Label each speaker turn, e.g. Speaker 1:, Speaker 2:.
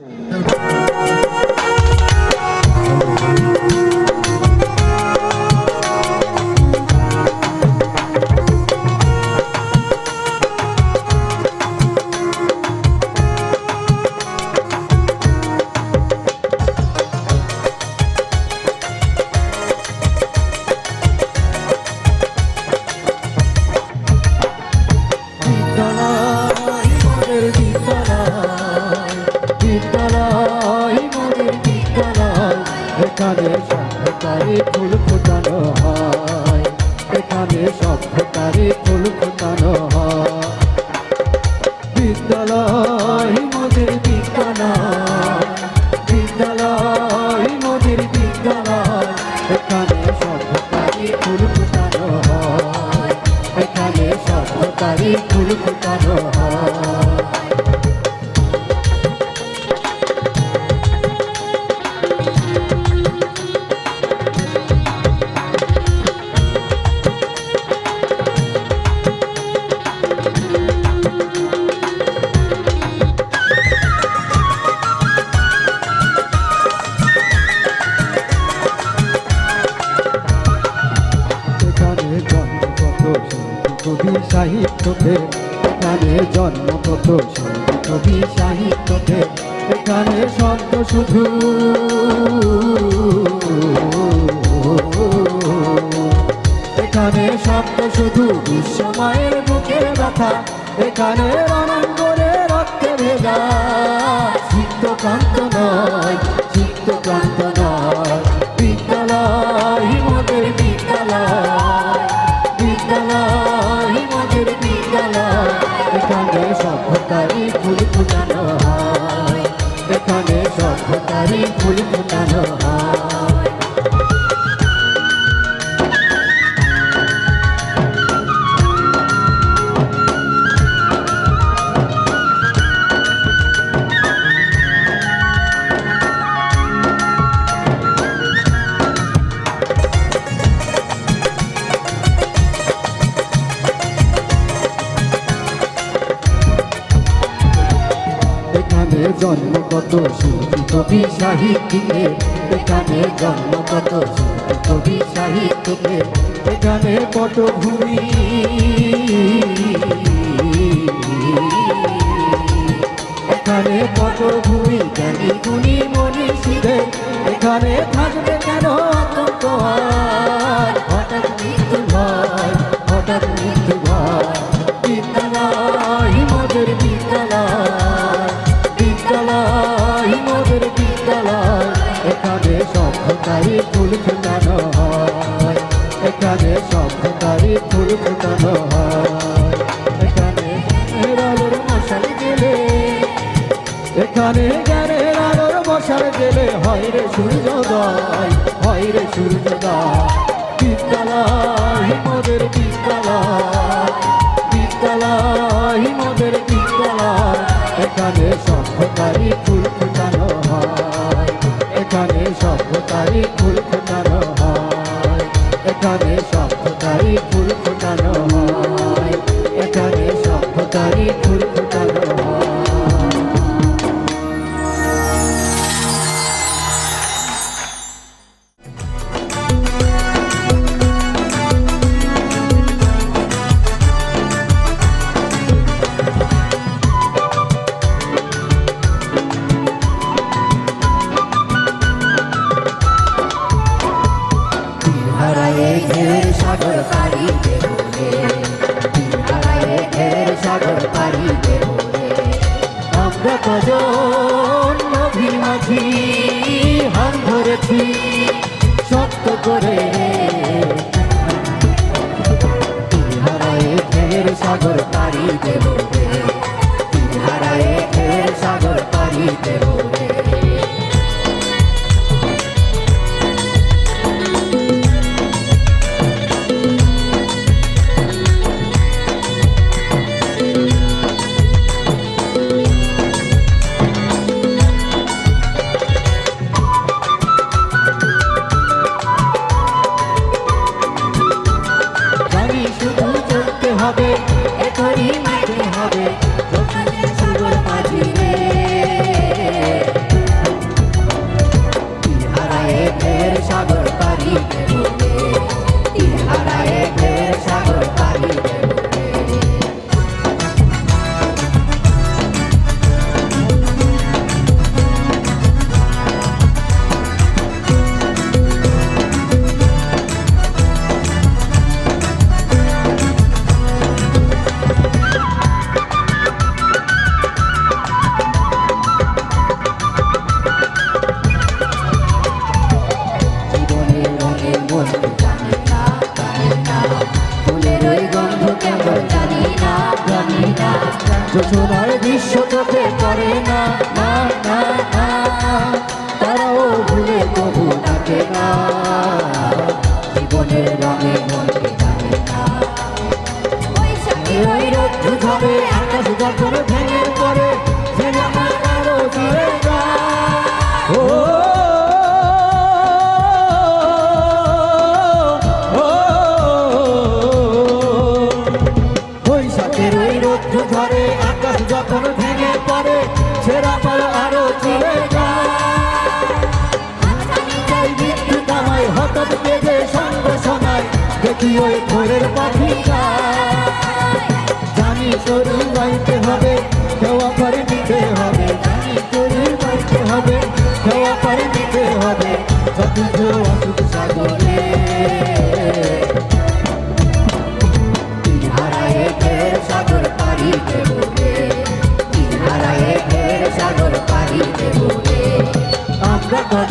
Speaker 1: বিদ্যালয় বিদ্যালয় মোদের বিদ্যালয়। বিদ্যালয় মোদের বিদ্যালয়। এখানে সভ্যতারে ফুল ফুটানো এখানে সভ্যতারে ফুল ফুটানো কবি সাহিত্যকে এখানে জন্মগত শিল্পী কবি সাহিত্যকে এখানে শব্দ শুধু। এখানে শব্দ শুধু বিশ্বমায়ের বুকের ব্যথা, এখানে রণাঙ্গরে রক্তে ভেজা। চিত্তকান্ত নয় চিত্তকান্ত নয়, বিদ্যালয় মোদের এখানে জন্মগত শিল্পী কবি সাহিত্যিকে এখানে জন্মগত শিল্পী কবি সাহিত্যিকে এখানে পটভূমি। এখানে পটভূমি, জ্ঞানী, গুণী মনীষীদের এখানে থাকবে সভ্যতারই ফুল ফোটানো হয়। এখানে সভ্যতারই ফুল ফোটানো হয়। এখানে আলোর মশাল গেলে, এখানে জ্ঞানের আলোর মশাল গেলে হয় রে সূর্যোদয়, হয় রে সূর্যোদয়। বিদ্যালয়, মোদের বিদ্যালয় বিদ্যালয়, মোদের বিদ্যালয়, এখানে সভ্যতারই ফুল ফোটানো হয়। সভ্যতারই ফুল ফোটানো হয়। এখানে সভ্যতারই ফুল সাগর পাড়ি দেবলে আমরা কজন নভীর মাঝি হাল ধরেছি, শক্ত করে। হারায়ে ঘের সাগর পাড়ি দেবলে হারায় সাগর পাড়ি দেবলে হবে এখনই মাইতে হবে। যোজনায় বিশ্ব করে না না না না। তারাও ভুলে কবু থাকে না। জীবনের রঙে থাকে না। আকাশ ভেঙে পড়ে, ভেঙে ও দেখি ওই ভোরের পাখিটা জানি শরীর গাইতে হবে দেওয়া করে নিতে হবে জানি শরীর গাইতে হবে দেওয়া করে নিতে হবে Let's go.